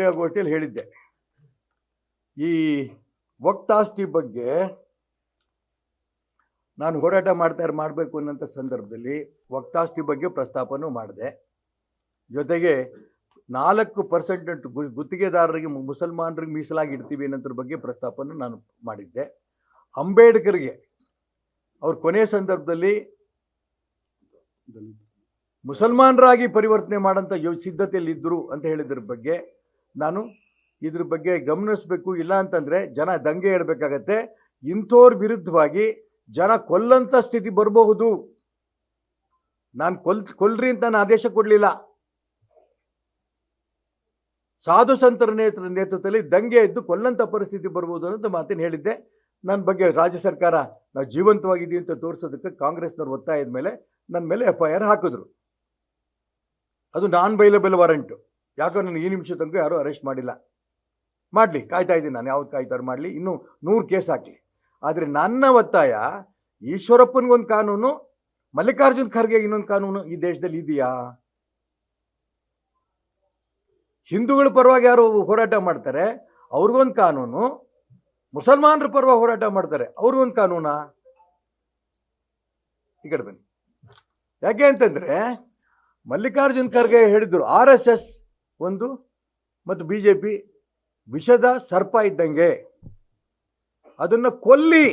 ಗೋಷ್ಠಿಯಲ್ಲಿ ಹೇಳಿದ್ದೆ. ಈ ವಕ್ತಾಸ್ತಿ ಬಗ್ಗೆ ನಾನು ಹೋರಾಟ ಮಾಡ್ತಾ ಮಾಡಬೇಕು ಅನ್ನೋಂಥ ಸಂದರ್ಭದಲ್ಲಿ ವಕ್ತಾಸ್ತಿ ಬಗ್ಗೆ ಪ್ರಸ್ತಾಪನೂ ಮಾಡಿದೆ. ಜೊತೆಗೆ ನಾಲ್ಕು ಪರ್ಸೆಂಟ್ ಗುತ್ತಿಗೆದಾರರಿಗೆ ಮುಸಲ್ಮಾನರಿಗೆ ಮೀಸಲಾಗಿ ಇಡ್ತೀವಿ ಅನ್ನೋದ್ರ ಬಗ್ಗೆ ಪ್ರಸ್ತಾಪನ ನಾನು ಮಾಡಿದ್ದೆ. ಅಂಬೇಡ್ಕರ್ಗೆ ಅವ್ರ ಕೊನೆಯ ಸಂದರ್ಭದಲ್ಲಿ ಮುಸಲ್ಮಾನರಾಗಿ ಪರಿವರ್ತನೆ ಮಾಡೋಂಥ ಯೋ ಸಿದ್ಧತೆಯಲ್ಲಿದ್ದರು ಅಂತ ಹೇಳಿದ್ರ ಬಗ್ಗೆ ನಾನು ಇದ್ರ ಬಗ್ಗೆ ಗಮನಿಸಬೇಕು, ಇಲ್ಲ ಅಂತಂದರೆ ಜನ ದಂಗೆ ಹೇಳಬೇಕಾಗತ್ತೆ ಇಂಥವ್ರ ವಿರುದ್ಧವಾಗಿ ಜನ ಕೊಲ್ಲಂಥ ಸ್ಥಿತಿ ಬರಬಹುದು. ನಾನು ಕೊಲ್, ಕೊಲ್ರಿ ಅಂತ ನಾನು ಆದೇಶ ಕೊಡಲಿಲ್ಲ. ಸಾಧು ಸಂತರ ನೇತೃ ನೇತೃತ್ವದಲ್ಲಿ ದಂಗೆ ಇದ್ದು ಕೊಲ್ಲಂಥ ಪರಿಸ್ಥಿತಿ ಬರ್ಬೋದು ಅನ್ನೋದು ಮಾತನ್ನು ಹೇಳಿದ್ದೆ. ನನ್ನ ಬಗ್ಗೆ ರಾಜ್ಯ ಸರ್ಕಾರ ನಾವು ಜೀವಂತವಾಗಿದ್ದೀವಿ ಅಂತ ತೋರಿಸೋದಕ್ಕೆ ಕಾಂಗ್ರೆಸ್ನವ್ರು ಒತ್ತಾಯದ ಮೇಲೆ ನನ್ನ ಮೇಲೆ ಎಫ್ ಐ ಆರ್ ಹಾಕಿದ್ರು. ಅದು ನಾನ್ ಬೈಲಬಲ್ ವಾರಂಟು ಯಾಕೋ ನನಗೆ ಈ ನಿಮಿಷ ತನಕ ಯಾರೂ ಅರೆಸ್ಟ್ ಮಾಡಿಲ್ಲ. ಮಾಡಲಿ, ಕಾಯ್ತಾ ಇದ್ದೀನಿ ನಾನು, ಯಾವ್ದು ಕಾಯ್ತಾರೆ ಮಾಡಲಿ. ಇನ್ನೂ ನೂರು ಕೇಸ್ ಹಾಕಲಿ. ಆದರೆ ನನ್ನ ಒತ್ತಾಯ, ಈಶ್ವರಪ್ಪನಿಗೊಂದು ಕಾನೂನು, ಮಲ್ಲಿಕಾರ್ಜುನ್ ಖರ್ಗೆ ಇನ್ನೊಂದು ಕಾನೂನು ಈ ದೇಶದಲ್ಲಿ ಇದೆಯಾ? ಹಿಂದೂಗಳ ಪರವಾಗಿ ಯಾರು ಹೋರಾಟ ಮಾಡ್ತಾರೆ, ಅವ್ರಿಗೊಂದು ಕಾನೂನು, ಮುಸಲ್ಮಾನರ ಪರವಾಗಿ ಹೋರಾಟ ಮಾಡ್ತಾರೆ, ಅವ್ರಿಗೊಂದು ಕಾನೂನಾ? ಈ ಕಡೆ ಬನ್ನಿ. ಯಾಕೆ ಅಂತಂದ್ರೆ ಮಲ್ಲಿಕಾರ್ಜುನ್ ಖರ್ಗೆ ಹೇಳಿದ್ರು, ಆರ್ ಎಸ್ ಎಸ್ ಒಂದು ಮತ್ತು ಬಿ ಜೆ ಪಿ ವಿಷದ ಸರ್ಪ ಇದ್ದಂಗೆ ಅದನ್ನು ಕೊಲ್ಲಿ.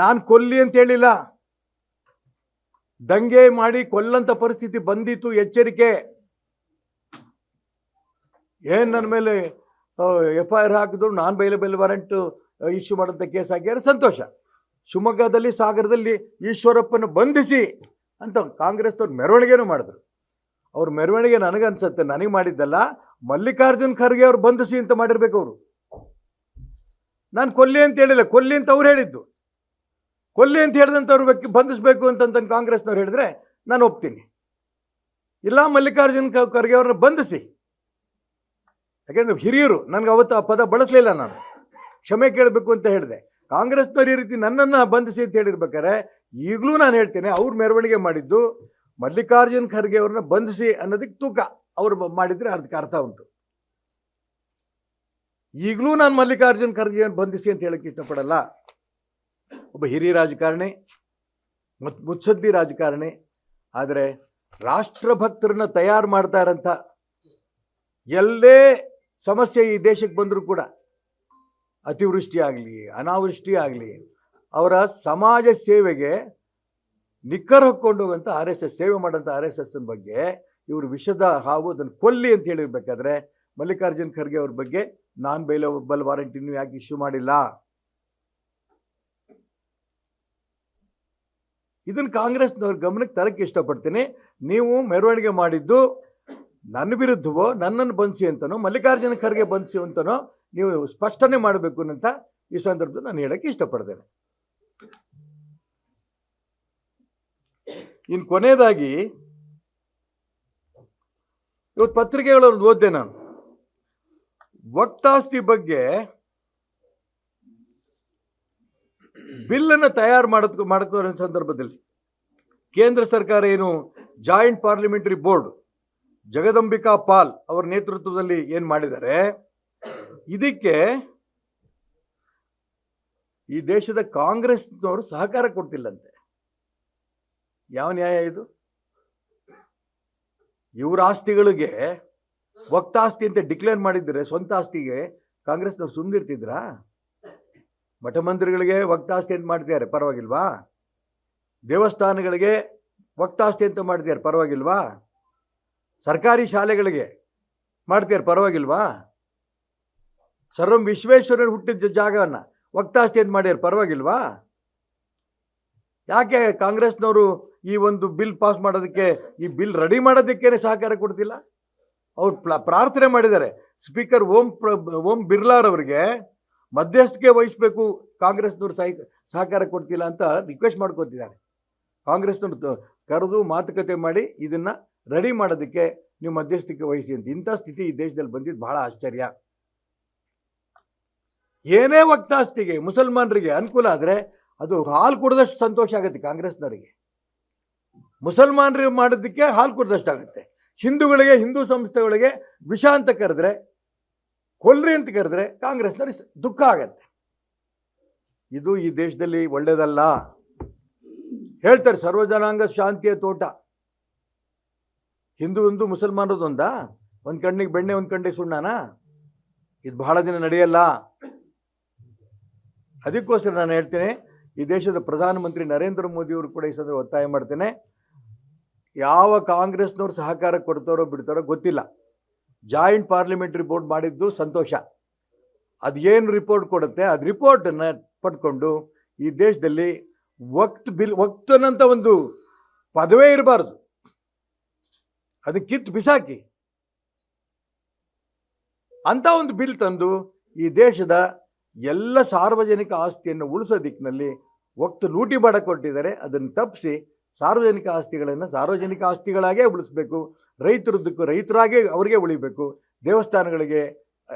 ನಾನು ಕೊಲ್ಲಿ ಅಂತ ಹೇಳಿಲ್ಲ. ದಂಗೆ ಮಾಡಿ ಕೊಲ್ಲಂತ ಪರಿಸ್ಥಿತಿ ಬಂದಿತ್ತು, ಎಚ್ಚರಿಕೆ. ಏನು ನನ್ನ ಮೇಲೆ ಎಫ್ ಐ ಆರ್ ಹಾಕಿದ್ರು, ನಾನ್ ಬೈಲೇಬಲ್ ವಾರೆಂಟ್ ಇಶ್ಯೂ ಮಾಡೋಂಥ ಕೇಸ್ ಹಾಕ್ಯಾರ ಸಂತೋಷ. ಶಿವಮೊಗ್ಗದಲ್ಲಿ, ಸಾಗರದಲ್ಲಿ ಈಶ್ವರಪ್ಪನ ಬಂಧಿಸಿ ಅಂತ ಕಾಂಗ್ರೆಸ್ನವ್ರು ಮೆರವಣಿಗೆನೂ ಮಾಡಿದ್ರು. ಅವ್ರ ಮೆರವಣಿಗೆ ನನಗನ್ಸುತ್ತೆ. ನನಗೆ ಮಾಡಿದ್ದಲ್ಲ, ಮಲ್ಲಿಕಾರ್ಜುನ್ ಖರ್ಗೆ ಅವ್ರು ಬಂಧಿಸಿ ಅಂತ ಮಾಡಿರ್ಬೇಕು ಅವರು. ನಾನು ಕೊಲ್ಲಿ ಅಂತ ಹೇಳಿಲ್ಲ. ಕೊಲ್ಲಿ ಅಂತ ಅವ್ರು ಹೇಳಿದ್ದು. ಕೊಲ್ಲಿ ಅಂತ ಹೇಳಿದಂಥವ್ರು ವ್ಯಕ್ತಿ ಬಂಧಿಸ್ಬೇಕು ಅಂತಂತ ಕಾಂಗ್ರೆಸ್ನವ್ರು ಹೇಳಿದ್ರೆ ನಾನು ಒಪ್ತೀನಿ. ಇಲ್ಲ, ಮಲ್ಲಿಕಾರ್ಜುನ್ ಖರ್ಗೆ ಅವ್ರನ್ನ ಬಂಧಿಸಿ. ಯಾಕೆಂದ್ರೆ ಹಿರಿಯರು, ನನಗೆ ಅವತ್ತು ಆ ಪದ ಬಳಸಲಿಲ್ಲ ನಾನು. ಕ್ಷಮೆ ಕೇಳಬೇಕು ಅಂತ ಹೇಳಿದೆ. ಕಾಂಗ್ರೆಸ್ನವ್ರು ಈ ರೀತಿ ನನ್ನನ್ನು ಬಂಧಿಸಿ ಅಂತ ಹೇಳಿರ್ಬೇಕಾರೆ ಈಗಲೂ ನಾನು ಹೇಳ್ತೇನೆ, ಅವ್ರು ಮೆರವಣಿಗೆ ಮಾಡಿದ್ದು ಮಲ್ಲಿಕಾರ್ಜುನ್ ಖರ್ಗೆ ಅವ್ರನ್ನ ಬಂಧಿಸಿ ಅನ್ನೋದಕ್ಕೆ ತೂಕ ಅವ್ರು ಮಾಡಿದರೆ ಅದಕ್ಕೆ ಅರ್ಥ ಉಂಟು. ಈಗಲೂ ನಾನು ಮಲ್ಲಿಕಾರ್ಜುನ್ ಖರ್ಗೆ ಬಂಧಿಸಿ ಅಂತ ಹೇಳಕ್ಕೆ ಇಷ್ಟಪಡಲ್ಲ. ಒಬ್ಬ ಹಿರಿಯ ರಾಜಕಾರಣಿ ಮತ್ತು ಮುತ್ಸದ್ದಿ ರಾಜಕಾರಣಿ, ಆದರೆ ರಾಷ್ಟ್ರಭಕ್ತರನ್ನ ತಯಾರು ಮಾಡ್ತಾ ಇರಂಥ ಎಲ್ಲೇ ಸಮಸ್ಯೆ ಈ ದೇಶಕ್ಕೆ ಬಂದರೂ ಕೂಡ ಅತಿವೃಷ್ಟಿ ಆಗಲಿ, ಅನಾವೃಷ್ಟಿ ಆಗಲಿ, ಅವರ ಸಮಾಜ ಸೇವೆಗೆ ನಿಕ್ಕರ್ ಹೊಕ್ಕೊಂಡು ಹೋಗುವಂಥ ಆರ್ ಎಸ್ ಎಸ್, ಸೇವೆ ಮಾಡೋಂಥ ಆರ್ ಎಸ್ ಎಸ್ ಬಗ್ಗೆ ಇವರು ವಿಷದ ಹಾವು ಅದನ್ನು ಕೊಲ್ಲಿ ಅಂತ ಹೇಳಿರ್ಬೇಕಾದ್ರೆ ಮಲ್ಲಿಕಾರ್ಜುನ್ ಖರ್ಗೆ ಅವ್ರ ಬಗ್ಗೆ ನಾನ್ ಬೈಲಬಲ್ ವಾರಂಟಿ ನೀವು ಯಾಕೆ ಇಶ್ಯೂ ಮಾಡಿಲ್ಲ. ಇದನ್ನು ಕಾಂಗ್ರೆಸ್ನವ್ರ ಗಮನಕ್ಕೆ ತರಕ್ಕೆ ಇಷ್ಟಪಡ್ತೀನಿ. ನೀವು ಮೆರವಣಿಗೆ ಮಾಡಿದ್ದು ನನ್ನ ವಿರುದ್ಧವೋ, ನನ್ನನ್ನು ಬಂಧಿಸಿ ಅಂತನೋ, ಮಲ್ಲಿಕಾರ್ಜುನ ಖರ್ಗೆ ಬಂಧಿಸಿ ಅಂತನೋ, ನೀವು ಸ್ಪಷ್ಟನೆ ಮಾಡಬೇಕು ಅಂತ ಈ ಸಂದರ್ಭದಲ್ಲಿ ನಾನು ಹೇಳಕ್ಕೆ ಇಷ್ಟಪಡ್ತೇನೆ. ಇನ್ನು ಕೊನೆಯದಾಗಿ ಇವತ್ತು ಪತ್ರಿಕೆಗಳನ್ನು ಓದ್ದೆ ನಾನು. ವಕ್ತಾಸ್ತಿ ಬಗ್ಗೆ ಬಿಲ್ಲನ್ನು ತಯಾರು ಮಾಡೋದಕ್ಕೆ ಮಾಡ್ತಾರೆ ಸಂದರ್ಭದಲ್ಲಿ ಕೇಂದ್ರ ಸರ್ಕಾರ ಏನು joint parliamentary board Jagdambika Pal ಅವರ ನೇತೃತ್ವದಲ್ಲಿ ಏನು ಮಾಡಿದ್ದಾರೆ? ಇದಕ್ಕೆ ಈ ದೇಶದ ಕಾಂಗ್ರೆಸ್ನವರು ಸಹಕಾರ ಕೊಡ್ತಿಲ್ಲಂತೆ. ಯಾವ ನ್ಯಾಯ ಇದು? ಇವರ ಆಸ್ತಿಗಳಿಗೆ ವಕ್ತಾಸ್ತಿ ಅಂತ ಡಿಕ್ಲೇರ್ ಮಾಡಿದ್ರೆ ಸ್ವಂತ ಆಸ್ತಿಗೆ ಕಾಂಗ್ರೆಸ್ನವ್ರು ಸುಮ್ಮನಿರ್ತಿದ್ರಾ ಮಠಮಂತ್ರಿಗಳಿಗೆ ವಕ್ತಾಸ್ತಿ ಅಂತ ಮಾಡ್ತಿದ್ದಾರೆ, ಪರವಾಗಿಲ್ವಾ? ದೇವಸ್ಥಾನಗಳಿಗೆ ವಕ್ತಾಸ್ತಿ ಅಂತ ಮಾಡ್ತಿದ್ದಾರೆ, ಪರವಾಗಿಲ್ವಾ? ಸರ್ಕಾರಿ ಶಾಲೆಗಳಿಗೆ ಮಾಡ್ತಿದ್ದಾರೆ, ಪರವಾಗಿಲ್ವಾ? ಸರ್ ಎಂ ವಿಶ್ವೇಶ್ವರರು ಹುಟ್ಟಿದ ಜಾಗವನ್ನು ವಕ್ತಾಸ್ತಿ ಅಂತ ಮಾಡ್ಯಾರ ಪರವಾಗಿಲ್ವಾ? ಯಾಕೆ ಕಾಂಗ್ರೆಸ್ನವರು ಈ ಒಂದು ಬಿಲ್ ಪಾಸ್ ಮಾಡೋದಕ್ಕೆ, ಈ ಬಿಲ್ ರೆಡಿ ಮಾಡೋದಕ್ಕೇನೆ ಸಹಕಾರ ಕೊಡ್ತಿಲ್ಲ. ಅವ್ರು ಪ್ರಾರ್ಥನೆ ಮಾಡಿದ್ದಾರೆ. ಸ್ಪೀಕರ್ ಓಂ ಪ್ರ, ಓಂ ಬಿರ್ಲಾರವರಿಗೆ ಮಧ್ಯಸ್ಥಿಕೆ ವಹಿಸಬೇಕು, ಕಾಂಗ್ರೆಸ್ನವ್ರು ಸಹ, ಸಹಕಾರ ಕೊಡ್ತಿಲ್ಲ ಅಂತ ರಿಕ್ವೆಸ್ಟ್ ಮಾಡ್ಕೊತಿದ್ದಾರೆ. ಕಾಂಗ್ರೆಸ್ನವ್ರು ಕರೆದು ಮಾತುಕತೆ ಮಾಡಿ ಇದನ್ನು ರೆಡಿ ಮಾಡೋದಕ್ಕೆ ನೀವು ಮಧ್ಯಸ್ಥಿಕೆ ವಹಿಸಿ ಅಂತ. ಇಂಥ ಸ್ಥಿತಿ ಈ ದೇಶದಲ್ಲಿ ಬಂದಿದ್ದು ಬಹಳ ಆಶ್ಚರ್ಯ. ಏನೇ ವಕ್ತಾಸ್ತಿಗೆ ಮುಸಲ್ಮಾನರಿಗೆ ಅನುಕೂಲ ಆದರೆ ಅದು ಹಾಲು ಕೊಡದಷ್ಟು ಸಂತೋಷ ಆಗುತ್ತೆ ಕಾಂಗ್ರೆಸ್ನವರಿಗೆ. ಮುಸಲ್ಮಾನರಿಗೆ ಮಾಡೋದಕ್ಕೆ ಹಾಲು ಕುಡ್ದಷ್ಟಾಗುತ್ತೆ ಹಿಂದೂಗಳಿಗೆ, ಹಿಂದೂ ಸಂಸ್ಥೆಗಳಿಗೆ ವಿಷ ಅಂತ ಕರೆದ್ರೆ, ಕೊಲ್ರಿ ಅಂತ ಕರೆದ್ರೆ ಕಾಂಗ್ರೆಸ್ನವ್ರಿಗೆ ದುಃಖ ಆಗತ್ತೆ. ಇದು ಈ ದೇಶದಲ್ಲಿ ಒಳ್ಳೇದಲ್ಲ. ಹೇಳ್ತಾರೆ ಸರ್ವಜನಾಂಗ ಶಾಂತಿಯ ತೋಟ. ಹಿಂದೂ ಒಂದು, ಮುಸಲ್ಮಾನರದೊಂದಾ ಒಂದು? ಕಣ್ಣಿಗೆ ಬೆಣ್ಣೆ, ಒಂದು ಕಣ್ಣಿಗೆ ಸುಣ್ಣನಾ? ಇದು ಬಹಳ ದಿನ ನಡೆಯಲ್ಲ. ಅದಕ್ಕೋಸ್ಕರ ನಾನು ಹೇಳ್ತೇನೆ, ಈ ದೇಶದ ಪ್ರಧಾನಮಂತ್ರಿ ನರೇಂದ್ರ ಮೋದಿಯವರು ಕೂಡ ಈ ಸಂದರ್ಭ ಒತ್ತಾಯ ಮಾಡ್ತೇನೆ. ಯಾವ ಕಾಂಗ್ರೆಸ್ನವ್ರು ಸಹಕಾರ ಕೊಡ್ತಾರೋ ಬಿಡ್ತಾರೋ ಗೊತ್ತಿಲ್ಲ. ಜಾಯಿಂಟ್ ಪಾರ್ಲಿಮೆಂಟ್ ಬೋರ್ಡ್ ಮಾಡಿದ್ದು ಸಂತೋಷ. ಅದು ಏನು ರಿಪೋರ್ಟ್ ಕೊಡುತ್ತೆ? ಅದು ರಿಪೋರ್ಟನ್ನು ಪಡ್ಕೊಂಡು ಈ ದೇಶದಲ್ಲಿ ವಕ್ತ್ ಬಿಲ್, ವಕ್ತನಂತ ಒಂದು ಪದವೇ ಇರಬಾರ್ದು. ಅದು ಕಿತ್ತು ಬಿಸಾಕಿ. ಅಂತ ಒಂದು ಬಿಲ್ ತಂದು ಈ ದೇಶದ ಎಲ್ಲ ಸಾರ್ವಜನಿಕ ಆಸ್ತಿಯನ್ನು ಉಳಿಸೋ ದಿಕ್ಕಿನಲ್ಲಿ ಒಕ್ತು ಲೂಟಿ ಮಾಡಕ್ಕೆ ಕೊಟ್ಟಿದ್ದಾರೆ. ಅದನ್ನು ತಪ್ಪಿಸಿ ಸಾರ್ವಜನಿಕ ಆಸ್ತಿಗಳನ್ನು ಸಾರ್ವಜನಿಕ ಆಸ್ತಿಗಳಾಗೇ ಉಳಿಸ್ಬೇಕು. ರೈತರದ್ದಕ್ಕೂ ರೈತರಾಗೇ ಅವರಿಗೆ ಉಳಿಬೇಕು. ದೇವಸ್ಥಾನಗಳಿಗೆ,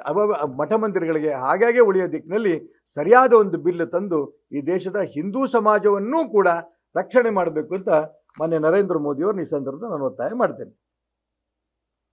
ಅವ, ಮಠ ಮಂದಿರಗಳಿಗೆ ಹಾಗಾಗೆ ಉಳಿಯೋ ದಿಕ್ಕಿನಲ್ಲಿ ಸರಿಯಾದ ಒಂದು ಬಿಲ್ ತಂದು ಈ ದೇಶದ ಹಿಂದೂ ಸಮಾಜವನ್ನೂ ಕೂಡ ರಕ್ಷಣೆ ಮಾಡಬೇಕು ಅಂತ ಮಾನ್ಯ ನರೇಂದ್ರ ಮೋದಿಯವ್ರನ್ನ ಈ ಸಂದರ್ಭದಲ್ಲಿ ನಾನು ಒತ್ತಾಯ ಮಾಡ್ತೇನೆ.